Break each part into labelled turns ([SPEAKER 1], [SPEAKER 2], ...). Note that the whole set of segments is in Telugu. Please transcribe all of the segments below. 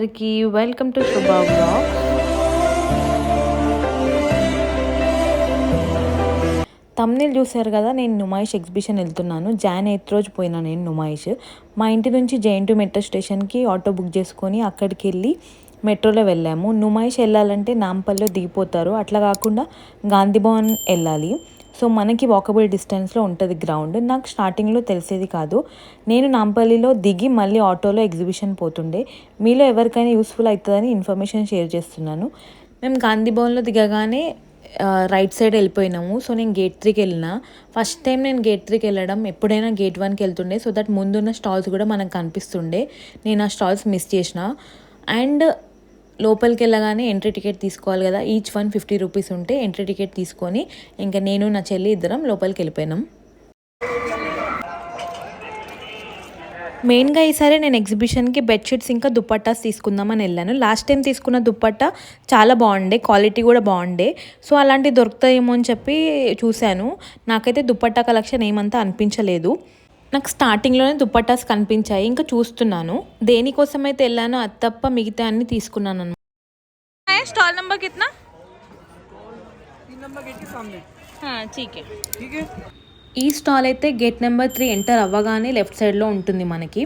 [SPEAKER 1] అందరికీ వెల్కమ్ టు శుభా బ్లాగ్. తమ్నేలు చూశారు కదా నేను నుమాయిష్ ఎగ్జిబిషన్ వెళ్తున్నాను. జాన్ ఎయిత్ రోజు పోయినా నేను నుమాయిష్. మా ఇంటి నుంచి జైన్ టు మెట్రో స్టేషన్కి ఆటో బుక్ చేసుకొని అక్కడికి వెళ్ళి మెట్రోలో వెళ్ళాము. నుమాయిష్ వెళ్ళాలంటే నాంపల్లిలో దిగిపోతారు. అట్లా కాకుండా గాంధీ భవన్ వెళ్ళాలి. సో మనకి వాకబుల్ డిస్టెన్స్లో ఉంటుంది గ్రౌండ్ నాకు స్టార్టింగ్లో తెలిసేది కాదు. నేను నాంపల్లిలో దిగి మళ్ళీ ఆటోలో ఎగ్జిబిషన్ పోతుండే. మీలో ఎవరికైనా యూస్ఫుల్ అవుతుందని ఇన్ఫర్మేషన్ షేర్ చేస్తున్నాను. మేము గాంధీ భవన్లో దిగగానే రైట్ సైడ్ వెళ్ళిపోయినాము. సో నేను గేట్ త్రీకి వెళ్ళిన. ఫస్ట్ టైం నేను గేట్ త్రీకి వెళ్ళడం ఎప్పుడైనా గేట్ వన్కి వెళ్తుండే. సో దట్ ముందున్న స్టాల్స్ కూడా మనకు కనిపిస్తుండే. నేను ఆ స్టాల్స్ మిస్ చేసిన. అండ్ లోపలికి వెళ్ళగానే ఎంట్రీ టికెట్ తీసుకోవాలి కదా. ఈచ్ వన్ ఫిఫ్టీ రూపీస్ ఉంటే ఎంట్రీ టికెట్ తీసుకొని ఇంకా నేను నా చెల్లి ఇద్దరం లోపలికి వెళ్ళిపోయినాం మెయిన్గా ఈసారి నేను ఎగ్జిబిషన్కి బెడ్షీట్స్ ఇంకా దుప్పట్టాస్ తీసుకుందామని వెళ్ళాను. లాస్ట్ టైం తీసుకున్న దుప్పట్టా చాలా బాగుండే క్వాలిటీ కూడా బాగుండే. సో అలాంటివి దొరుకుతాయేమో అని చెప్పి చూశాను. నాకైతే దుప్పట్టా కలెక్షన్ ఏమంతా అనిపించలేదు. నాకు స్టార్టింగ్లోనే దుప్పటాస్ కనిపించాయి. ఇంకా చూస్తున్నాను. దేనికోసం అయితే వెళ్ళానో అది తప్ప మిగతా అన్ని తీసుకున్నాను అనమాట స్టాల్ నెంబర్ కిतना ఈ స్టాల్ అయితే గేట్ నెంబర్ త్రీ ఎంటర్ అవ్వగానే లెఫ్ట్ సైడ్లో ఉంటుంది మనకి.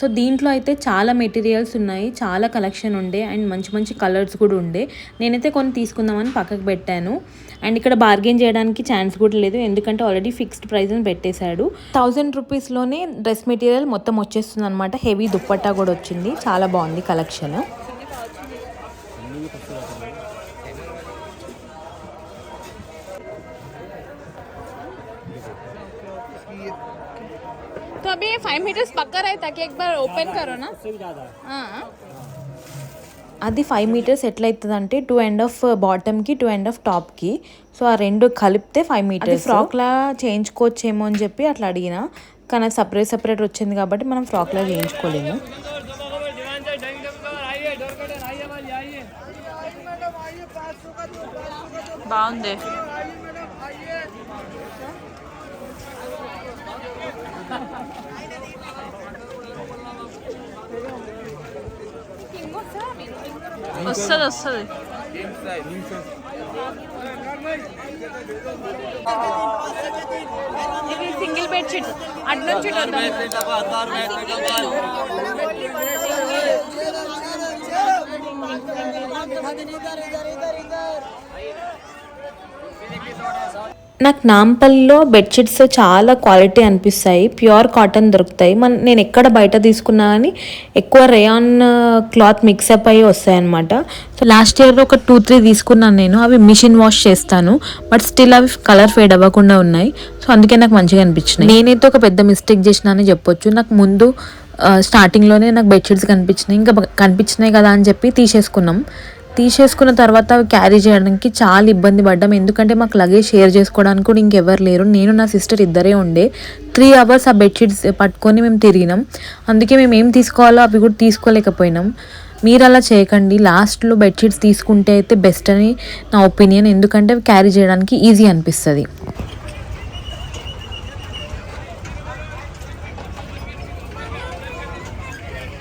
[SPEAKER 1] సో దీంట్లో అయితే చాలా మెటీరియల్స్ ఉన్నాయి చాలా కలెక్షన్ ఉండే అండ్ మంచి మంచి కలర్స్ కూడా ఉండే. నేనైతే కొన్ని తీసుకుందామని పక్కకు పెట్టాను. అండ్ ఇక్కడ బార్గెన్ చేయడానికి ఛాన్స్ కూడా లేదు ఎందుకంటే ఆల్రెడీ ఫిక్స్డ్ ప్రైస్ అని పెట్టేశాడు. థౌజండ్ రూపీస్లోనే డ్రెస్ మెటీరియల్ మొత్తం వచ్చేస్తుంది అనమాట హెవీ దుప్పట్టా కూడా వచ్చింది. చాలా బాగుంది కలెక్షన్.
[SPEAKER 2] ये फाइव मीटर्स पक्का रहता कि एक बार ओपन करो ना हाँ
[SPEAKER 1] అది five metres ఎట్లయితుంది two end of బాటమ్కి టూ ఎండ్ ఆఫ్ టాప్కి సో ఆ రెండు కలిపితే ఫైవ్ మీటర్స్ ఫ్రాక్లా చేయించుకోవచ్చేమో అని చెప్పి అట్లా అడిగిన కానీ అది సపరేట్ సపరేట్ వచ్చింది కాబట్టి మనం ఫ్రాక్లా చేయించుకోలేము
[SPEAKER 2] బాగుంది వస్తుంది వస్తుంది ఇది సింగిల్ బెడ్ షీట్ అటు నుంచి ఇటు వద్దాం.
[SPEAKER 1] నాకు నాంపల్లిలో బెడ్షీట్స్ చాలా క్వాలిటీ అనిపిస్తాయి. ప్యూర్ కాటన్ దొరుకుతాయి. మన నేను ఎక్కడ బయట తీసుకున్నా కానీ ఎక్కువ రేయాన్ క్లాత్ మిక్సప్ అయ్యి వస్తాయి అనమాట సో లాస్ట్ ఇయర్ ఒక టూ త్రీ తీసుకున్నాను నేను. అవి మిషన్ వాష్ చేస్తాను. బట్ స్టిల్ అవి కలర్ ఫేడ్ అవ్వకుండా ఉన్నాయి. సో అందుకే నాకు మంచిగా అనిపించినాయి. నేనైతే ఒక పెద్ద మిస్టేక్ చేసినా అని చెప్పొచ్చు. నాకు ముందు స్టార్టింగ్లోనే నాకు బెడ్షీట్స్ కనిపించినాయి. ఇంకా కనిపించినాయి కదా అని చెప్పి తీసేసుకున్నాం. తీసేసుకున్న తర్వాత అవి క్యారీ చేయడానికి చాలా ఇబ్బంది పడ్డాం. ఎందుకంటే మాకు లగేజ్ షేర్ చేసుకోవడానికి కూడా ఇంకెవరు లేరు. నేను నా సిస్టర్ ఇద్దరే ఉండే. త్రీ అవర్స్ ఆ బెడ్షీట్స్ పట్టుకొని మేము తిరిగినాం. అందుకే మేము ఏం తీసుకోవాలో అవి కూడా తీసుకోలేకపోయినాం. మీరు అలా చేయకండి. లాస్ట్లో బెడ్షీట్స్ తీసుకుంటే అయితే బెస్ట్ అని నా ఒపీనియన్ ఎందుకంటే అవి క్యారీ చేయడానికి ఈజీ అనిపిస్తుంది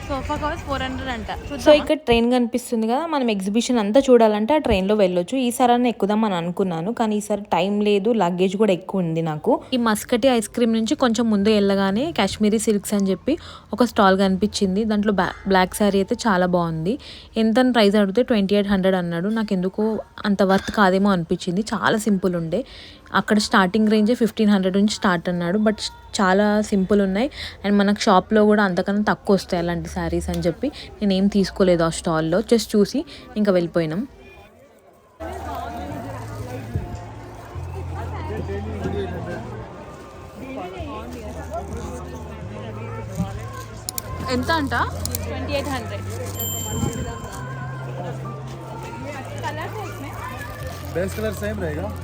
[SPEAKER 2] సోఫా కవర్స్ ఫోర్ హండ్రెడ్ అంట
[SPEAKER 1] సో ఇక్కడ ట్రైన్ కనిపిస్తుంది కదా మనం ఎగ్జిబిషన్ అంతా చూడాలంటే ఆ ట్రైన్లో వెళ్ళొచ్చు. ఈసారి ఎక్కుదాం అని అనుకున్నాను కానీ ఈసారి టైం లేదు లగేజ్ కూడా ఎక్కువ ఉంది నాకు. ఈ మస్కటి ఐస్ క్రీమ్ నుంచి కొంచెం ముందు వెళ్ళగానే కాశ్మీరీ సిల్క్స్ అని చెప్పి ఒక స్టాల్ కనిపించింది. దాంట్లో బ్లాక్ శారీ అయితే చాలా బాగుంది. ఎంత ప్రైస్ అడిగితే ట్వంటీ ఎయిట్ హండ్రెడ్ అన్నాడు. నాకు ఎందుకో అంత వర్త్ కాదేమో అనిపించింది. చాలా సింపుల్ ఉండే. అక్కడ స్టార్టింగ్ రేంజే ఫిఫ్టీన్ హండ్రెడ్ నుంచి స్టార్ట్ అన్నాడు బట్ చాలా సింపుల్ ఉన్నాయి అండ్ మనకు షాప్లో కూడా అంతకన్నా తక్కువ వస్తాయి అలాంటి శారీస్ అని చెప్పి నేను ఏం తీసుకోలేదు ఆ స్టాల్లో జస్ట్ చూసి ఇంకా వెళ్ళిపోయినాం
[SPEAKER 2] ఎంత అంట twenty eight hundred
[SPEAKER 3] best colour same रहेगा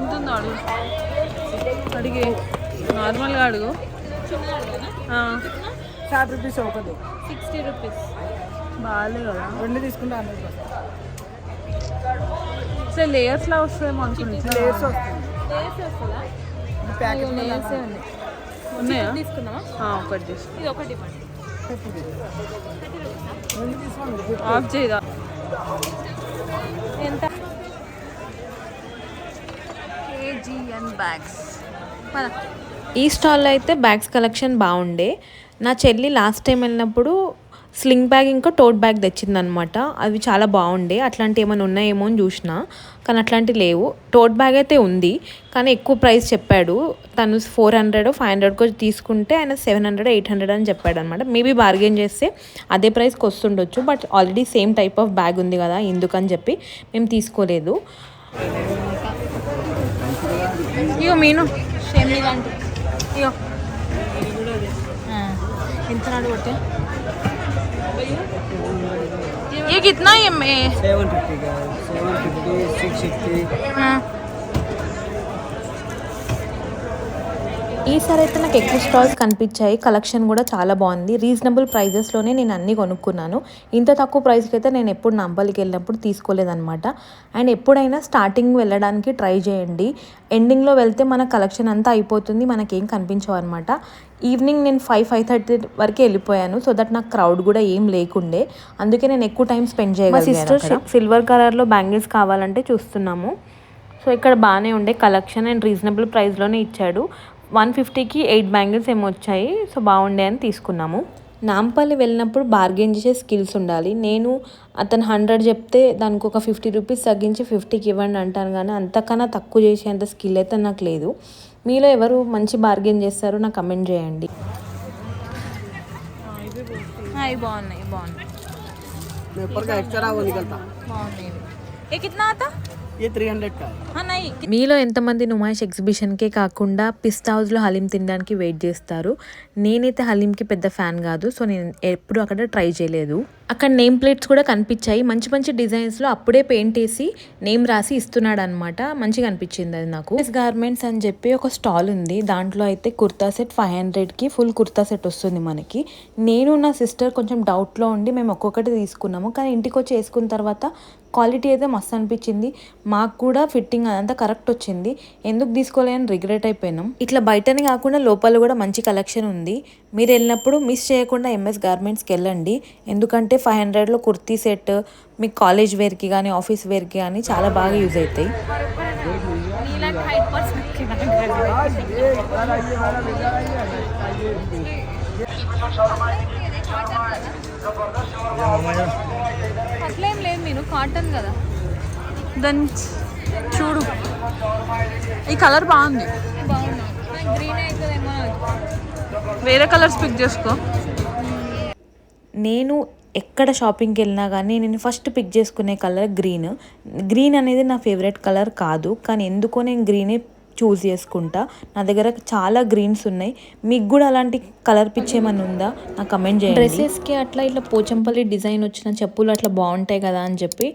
[SPEAKER 2] ఎంత ఉందో అడుగు. అడిగే నార్మల్గా అడుగు.
[SPEAKER 4] సాట్ రూపీస్ ఒకటి.
[SPEAKER 2] Sixty rupees.
[SPEAKER 4] బాగాలే కదా. రెండు తీసుకుంటే హండ్రెడ్
[SPEAKER 2] సో లేయర్స్లా వస్తాయేమో అనుకుంటున్నా
[SPEAKER 4] లేస్ వస్తుంది. ప్యాకెట్
[SPEAKER 2] లేయర్సే ఉన్నాయి? ఉన్నాయా తీసుకున్నావా ఒకటి తీసుకో. ఇది ఒకటి ఆఫ్ చేయదా ఎంత? కేజీఎన్ బ్యాగ్స్
[SPEAKER 1] ఈ స్టాల్లో అయితే బ్యాగ్స్ కలెక్షన్ బాగుండే. నా చెల్లి లాస్ట్ టైం వెళ్ళినప్పుడు స్లింగ్ బ్యాగ్ ఇంకా టోట్ బ్యాగ్ తెచ్చిందనమాట అవి చాలా బాగుండే. అట్లాంటి ఏమైనా ఉన్నాయేమో అని చూసిన. కానీ అట్లాంటి లేవు. టోట్ బ్యాగ్ అయితే ఉంది. కానీ ఎక్కువ ప్రైస్ చెప్పాడు. తను ఫోర్ హండ్రెడ్ ఫైవ్ హండ్రెడ్కి తీసుకుంటే ఆయన సెవెన్ హండ్రెడ్ ఎయిట్ హండ్రెడ్ అని చెప్పాడు అనమాట మేబీ బార్గెన్ చేస్తే అదే ప్రైస్కి వస్తుండొచ్చు. But already same type of bag ఉంది కదా ఎందుకని చెప్పి మేము తీసుకోలేదు.
[SPEAKER 2] ఇగో మీను షేమ్లీ లాంటి ఇగో
[SPEAKER 1] ఎంత నాడు కొట్టే
[SPEAKER 2] ये कितना ये में
[SPEAKER 4] seven fifty seven fifty six fifty
[SPEAKER 2] हाँ
[SPEAKER 1] ఈసారి అయితే నాకు ఎక్కువ స్టాల్స్ కనిపించాయి. కలెక్షన్ కూడా చాలా బాగుంది. రీజనబుల్ ప్రైజెస్లోనే నేను అన్నీ కొనుక్కున్నాను. ఇంత తక్కువ ప్రైస్కి అయితే నేను ఎప్పుడు నంబలికి వెళ్ళినప్పుడు తీసుకోలేదన్నమాట. అండ్ ఎప్పుడైనా స్టార్టింగ్ వెళ్ళడానికి ట్రై చేయండి. ఎండింగ్లో వెళ్తే మన కలెక్షన్ అంతా అయిపోతుంది. మనకేం కనిపించవు అనమాట ఈవినింగ్ నేను ఫైవ్ ఫైవ్ థర్టీ వరకే వెళ్ళిపోయాను. సో దట్ నాకు క్రౌడ్ కూడా ఏం లేకుండే. అందుకే నేను ఎక్కువ టైం స్పెండ్ చేయగలిగాను సిస్టర్ సిల్వర్ కలర్లో బ్యాంగిల్స్ కావాలంటే చూస్తున్నాము. సో ఇక్కడ బాగానే ఉండే. కలెక్షన్ అండ్ రీజనబుల్ ప్రైస్లోనే ఇచ్చాడు. వన్ ఫిఫ్టీకి ఎయిట్ బ్యాంగిల్స్ ఏమో వచ్చాయి. సో బాగుండే అని తీసుకున్నాము. నాంపల్లి వెళ్ళినప్పుడు బార్గెన్ చేసే స్కిల్స్ ఉండాలి. నేను అతను హండ్రెడ్ చెప్తే దానికి ఒక ఫిఫ్టీ రూపీస్ తగ్గించి ఫిఫ్టీకి ఇవ్వండి అంటాను కానీ అంతకన్నా తక్కువ చేసేంత స్కిల్ అయితే నాకు లేదు. మీలో ఎవరు మంచి బార్గెన్ చేస్తారో నాకు కమెంట్ చేయండి.
[SPEAKER 2] బాగున్నాయి బాగున్నాయి.
[SPEAKER 1] మీలో ఎంతమంది నుమాయిష్ ఎగ్జిబిషన్కే కాకుండా పిస్తా హౌస్లో హలీం తినడానికి వెయిట్ చేస్తారు? నేనైతే హలీంకి పెద్ద ఫ్యాన్ కాదు సో నేను ఎప్పుడు అక్కడ ట్రై చేయలేదు. అక్కడ నేమ్ ప్లేట్స్ కూడా కనిపించాయి. మంచి మంచి డిజైన్స్లో అప్పుడే పెయింట్ వేసి నేమ్ రాసి ఇస్తున్నాడు అనమాట మంచిగా అనిపించింది అది నాకు. ఎస్ గార్మెంట్స్ అని చెప్పి ఒక స్టాల్ ఉంది. దాంట్లో అయితే కుర్తా సెట్ ఫైవ్ హండ్రెడ్కి ఫుల్ కుర్తా సెట్ వస్తుంది మనకి. నేను నా సిస్టర్ కొంచెం డౌట్లో ఉండి మేము ఒక్కొక్కటి తీసుకున్నాము. కానీ ఇంటికి వచ్చి వేసుకున్న తర్వాత క్వాలిటీ అయితే మస్తు అనిపించింది. మాకు కూడా ఫిట్టింగ్ అదంతా కరెక్ట్ వచ్చింది. ఎందుకు తీసుకోలేని రిగ్రెట్ అయిపోయినాం. ఇట్లా బయటనే కాకుండా లోపల కూడా మంచి కలెక్షన్ ఉంది. మీరు వెళ్ళినప్పుడు మిస్ చేయకుండా ఎంఎస్ గార్మెంట్స్కి వెళ్ళండి. ఎందుకంటే ఫైవ్ హండ్రెడ్లో కుర్తీ సెట్ మీ కాలేజ్ వేర్కి కానీ ఆఫీస్ వేర్కి కానీ చాలా బాగా యూజ్ అవుతాయి
[SPEAKER 2] అట్లేం లేదు మీరు కాటన్ కదా. దాన్ని చూడు. ఈ కలర్ బాగుంది. బాగుంది. గ్రీన్ అవుతుందేమో వేరే కలర్స్ పిక్ చేసుకో.
[SPEAKER 1] నేను ఎక్కడ షాపింగ్కి వెళ్ళినా కానీ నేను ఫస్ట్ పిక్ చేసుకునే కలర్ గ్రీన్. గ్రీన్ అనేది నా ఫేవరెట్ కలర్ కాదు కానీ ఎందుకో నేను గ్రీనే చూస్ చేసుకుంటా. నా దగ్గర చాలా గ్రీన్స్ ఉన్నాయి. మీకు కూడా అలాంటి కలర్ పిచ్ ఏమైనా ఉందా? నాకు కమెంట్ చేయండి. డ్రెస్సెస్కి అట్లా ఇట్లా పోచంపల్లి డిజైన్ వచ్చిన చెప్పులు అట్లా బాగుంటాయి కదా అని చెప్పి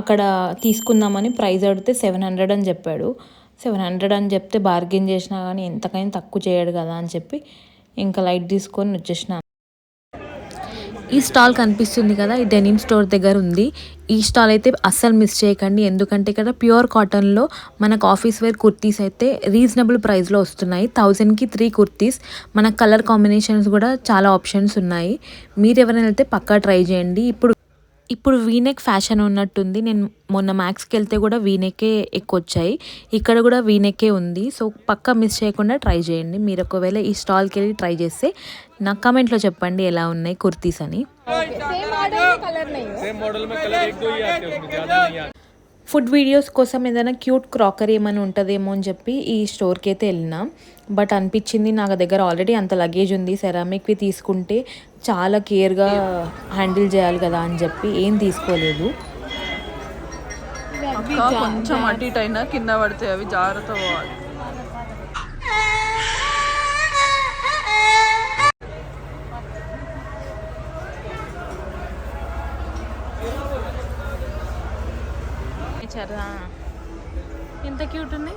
[SPEAKER 1] అక్కడ తీసుకుందామని ప్రైస్ అడిగితే సెవెన్ హండ్రెడ్ అని చెప్పాడు. సెవెన్ హండ్రెడ్ అని చెప్తే బార్గెన్ చేసినా కానీ ఎంతకైనా తక్కువ చేయడు కదా అని చెప్పి ఇంకా లైట్ తీసుకొని వచ్చేసిన. ఈ స్టాల్ కనిపిస్తుంది కదా ఈ డెనిమ్ స్టోర్ దగ్గర ఉంది. ఈ స్టాల్ అయితే అస్సలు మిస్ చేయకండి. ఎందుకంటే ఇక్కడ ప్యూర్ కాటన్లో మనకు ఆఫీస్ వేర్ కుర్తీస్ అయితే రీజనబుల్ ప్రైస్లో వస్తున్నాయి. థౌజండ్కి త్రీ కుర్తీస్. మన కలర్ కాంబినేషన్స్ కూడా చాలా ఆప్షన్స్ ఉన్నాయి. మీరు ఎవరైనా అయితే పక్కా ట్రై చేయండి. ఇప్పుడు ఇప్పుడు వీనెక్ ఫ్యాషన్ ఉన్నట్టుంది. నేను మొన్న మ్యాక్స్కి వెళ్తే కూడా వీనెక్కే ఎక్కువ వచ్చాయి ఇక్కడ కూడా వీనెక్కే ఉంది. సో పక్కా మిస్ చేయకుండా ట్రై చేయండి. మీరు ఒకవేళ ఈ స్టాల్కి వెళ్ళి ట్రై చేస్తే నాకు కమెంట్లో చెప్పండి ఎలా ఉన్నాయి కుర్తీస్ అని. ఫుడ్ వీడియోస్ కోసం ఏదైనా క్యూట్ క్రాకరీ ఏమైనా ఉంటుందేమో అని చెప్పి ఈ స్టోర్కి అయితే వెళ్ళినా. బట్ అనిపించింది నాకు దగ్గర ఆల్రెడీ అంత లగేజ్ ఉంది. సెరామిక్వి తీసుకుంటే చాలా కేర్గా హ్యాండిల్ చేయాలి కదా అని చెప్పి ఏం తీసుకోలేదు.
[SPEAKER 2] కొంచెం అటు ఇటు అయినా కింద పడితే అవి జాగ్రత్త పోవాలి. ఎంత క్యూట్ ఉంది?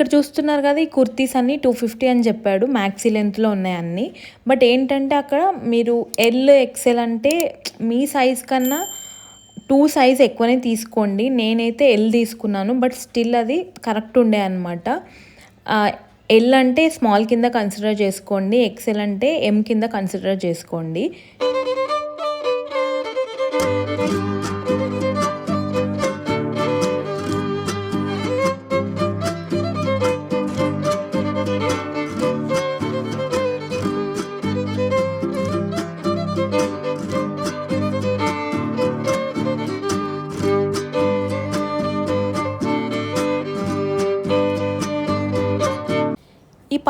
[SPEAKER 1] ఇక్కడ చూస్తున్నారు కదా ఈ కుర్తీస్ అన్ని టూ ఫిఫ్టీ అని చెప్పాడు. మ్యాక్సీ లెంత్లో ఉన్నాయి అన్ని. బట్ ఏంటంటే అక్కడ మీరు ఎల్ ఎక్సెల్ అంటే మీ సైజ్ కన్నా టూ సైజ్ ఎక్కువనే తీసుకోండి. నేనైతే ఎల్ తీసుకున్నాను బట్ స్టిల్ అది కరెక్ట్ ఉండే అనమాట ఎల్ అంటే స్మాల్ కింద కన్సిడర్ చేసుకోండి ఎక్సెల్ అంటే ఎం కింద కన్సిడర్ చేసుకోండి.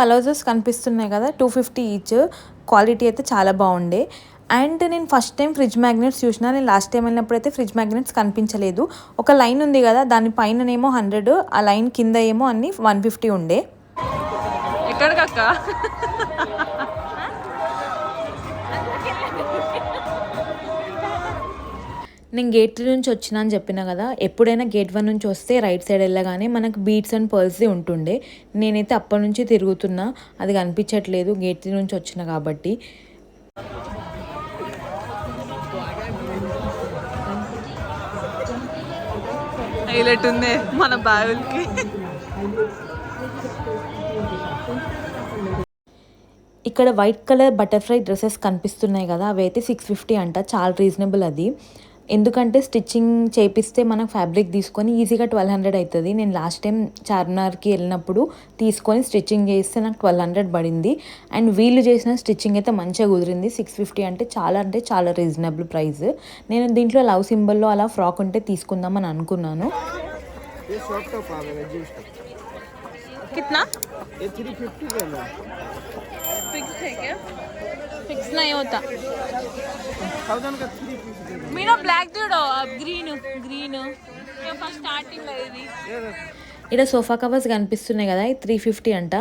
[SPEAKER 1] ఈ కనిపిస్తున్నాయి కదా టూ ఫిఫ్టీ ఈచ్ క్వాలిటీ అయితే చాలా బాగుండే. అండ్ నేను ఫస్ట్ టైం ఫ్రిడ్జ్ మ్యాగ్నెట్స్ చూసిన నేను లాస్ట్ టైం వెళ్ళినప్పుడు అయితే ఫ్రిడ్జ్ మ్యాగ్నెట్స్ కనిపించలేదు. ఒక లైన్ ఉంది కదా దాని పైననేమో హండ్రెడ్ ఆ లైన్ కింద ఏమో అన్ని వన్ ఫిఫ్టీ ఉండే.
[SPEAKER 2] ఎక్కడికక్క?
[SPEAKER 1] నేను గేట్ త్రీ నుంచి వచ్చినా అని చెప్పిన కదా ఎప్పుడైనా గేట్ వన్ నుంచి వస్తే రైట్ సైడ్ వెళ్ళగానే మనకు బీట్స్ అండ్ పర్ల్స్ది ఉంటుండే. నేనైతే అప్పటి నుంచి తిరుగుతున్నా అది కనిపించట్లేదు గేట్ త్రీ నుంచి వచ్చిన కాబట్టి.
[SPEAKER 2] హైలైట్ ఉంది మన బాగులకి
[SPEAKER 1] ఇక్కడ వైట్ కలర్ బటర్ఫ్లై డ్రెస్సెస్ కనిపిస్తున్నాయి కదా అవి అయితే సిక్స్ ఫిఫ్టీ అంట చాలా రీజనబుల్ అది. ఎందుకంటే స్టిచ్చింగ్ చేపిస్తే మనం ఫ్యాబ్రిక్ తీసుకొని ఈజీగా ట్వెల్వ్ హండ్రెడ్ అవుతుంది నేను లాస్ట్ టైం చార్మినార్కి వెళ్ళినప్పుడు తీసుకొని స్టిచ్చింగ్ చేస్తే నాకు ట్వెల్వ్ హండ్రెడ్ పడింది. అండ్ వీళ్ళు చేసిన స్టిచ్చింగ్ అయితే మంచిగా కుదిరింది. సిక్స్ ఫిఫ్టీ అంటే చాలా అంటే చాలా రీజనబుల్ ప్రైస్. నేను దీంట్లో లవ్ సింబల్లో అలా ఫ్రాక్ ఉంటే తీసుకుందామని అనుకున్నాను.
[SPEAKER 4] ये है
[SPEAKER 2] फिक्स है क्या फिक्स नहीं होता
[SPEAKER 4] थाउजेंड का थ्री पीस दे दो
[SPEAKER 2] మీరు బ్లాక్ చూడు గ్రీన్ గ్రీన్ ఫస్ట్ స్టార్టింగ్ ఇది
[SPEAKER 1] ఇక్కడ సోఫా కవర్స్ కనిపిస్తున్నాయి కదా త్రీ ఫిఫ్టీ అంట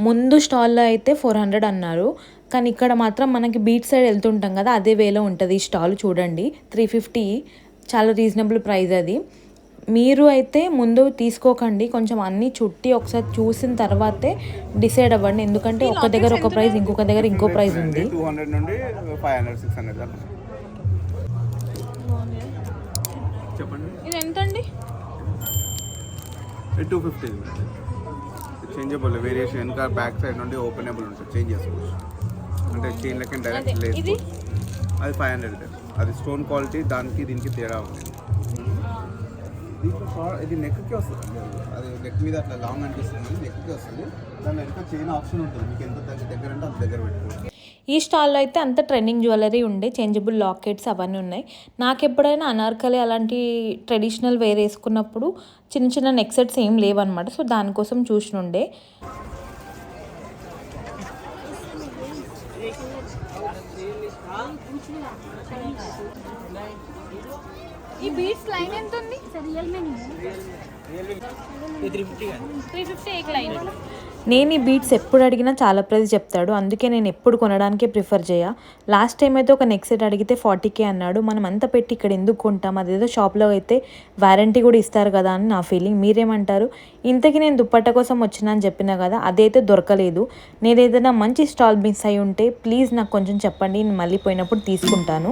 [SPEAKER 1] ముందు స్టాల్లో అయితే ఫోర్ హండ్రెడ్ అన్నారు కానీ ఇక్కడ మాత్రం మనకి బీచ్ సైడ్ వెళ్తుంటాం కదా అదే వేలో ఉంటుంది ఈ స్టాల్ చూడండి త్రీ ఫిఫ్టీ చాలా రీజనబుల్ ప్రైస్ అది మీరు అయితే ముందు తీసుకోకండి. కొంచెం అన్నీ చుట్టి ఒకసారి చూసిన తర్వాతే డిసైడ్ అవ్వండి. ఎందుకంటే ఒక దగ్గర ఒక ప్రైస్ ఇంకొక దగ్గర ఇంకో ప్రైస్ ఉంది.
[SPEAKER 5] టూ హండ్రెడ్ నుండి ఫైవ్ హండ్రెడ్ సిక్స్ హండ్రెడ్ చెప్పండి.
[SPEAKER 2] ఇది ఎంత అండి
[SPEAKER 5] టూ ఫిఫ్టీ. చేంజబుల్ వేరియేషన్ వెనక బ్యాక్ సైడ్ నుండి ఓపెనబుల్ ఉంటుంది. చేంజ్ చేసుకోవచ్చు. అంటే చైన్ లెక్క డైరెక్ట్ లేదు
[SPEAKER 2] ఇది?
[SPEAKER 5] అది ఫైవ్ హండ్రెడ్. అది స్టోన్ క్వాలిటీ దానికి దీనికి తేడా ఉంది. దీంట్లో ఇది నెక్కి వస్తుంది. అది నెక్ మీద అట్లా లాంగ్ అనిపిస్తుంది నెక్కి వస్తుంది. దాని వెనక చైన్ ఆప్షన్ ఉంటుంది. మీకు ఎంత దగ్గర దగ్గర అంటే అంత దగ్గర పెట్టుకోవచ్చు.
[SPEAKER 1] ఈ స్టాల్లో అయితే అంత ట్రెండింగ్ జ్యువెలరీ ఉండే చేంజబుల్ లాకెట్స్ అవన్నీ ఉన్నాయి. నాకు ఎప్పుడైనా అనార్కలి అలాంటి ట్రెడిషనల్ వేర్ వేసుకున్నప్పుడు చిన్న చిన్న నెక్ సెట్స్ ఏం లేవన్నమాట. సో దానికోసం చూసినుండే.
[SPEAKER 2] ఈ బీట్స్ లైన్ ఎంత ఉంది
[SPEAKER 1] నేను ఈ బీట్స్ ఎప్పుడు అడిగినా చాలా ప్రైజ్ చెప్తాడు అందుకే నేను ఎప్పుడు కొనడానికే ప్రిఫర్ చేయ. లాస్ట్ టైం అయితే ఒక నెక్స్ట్ సెట్ అడిగితే ఫార్టీకే అన్నాడు. మనం అంత పెట్టి ఇక్కడ ఎందుకు కొంటాం? అదేదో షాప్లో అయితే వారంటీ కూడా ఇస్తారు కదా అని నా ఫీలింగ్. మీరేమంటారు? ఇంతకీ నేను దుప్పట్ట కోసం వచ్చినా అని చెప్పినా కదా అదైతే దొరకలేదు. నేను ఏదైనా మంచి స్టాల్ మిస్ అయి ఉంటే ప్లీజ్ నాకు కొంచెం చెప్పండి. నేను మళ్ళీ పోయినప్పుడు తీసుకుంటాను.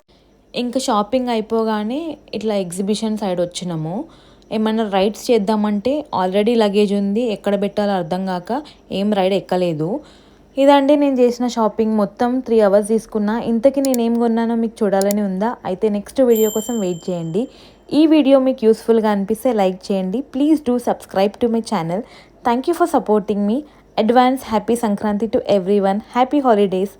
[SPEAKER 1] ఇంకా షాపింగ్ అయిపోగానే ఇట్లా ఎగ్జిబిషన్ సైడ్ వచ్చినాము. ఏమైనా రైడ్స్ చేద్దామంటే ఆల్రెడీ లగేజ్ ఉంది ఎక్కడ పెట్టాలో అర్థం కాక ఏం రైడ్ ఎక్కలేదు. ఇదండి నేను చేసిన షాపింగ్. మొత్తం త్రీ అవర్స్ తీసుకున్నా. ఇంతకీ నేను ఏం కొన్నానో మీకు చూడాలని ఉందా? అయితే నెక్స్ట్ వీడియో కోసం వెయిట్ చేయండి. ఈ వీడియో మీకు యూస్ఫుల్గా అనిపిస్తే లైక్ చేయండి. Please do subscribe to my channel thank you for supporting me advance happy Sankranti to everyone happy holidays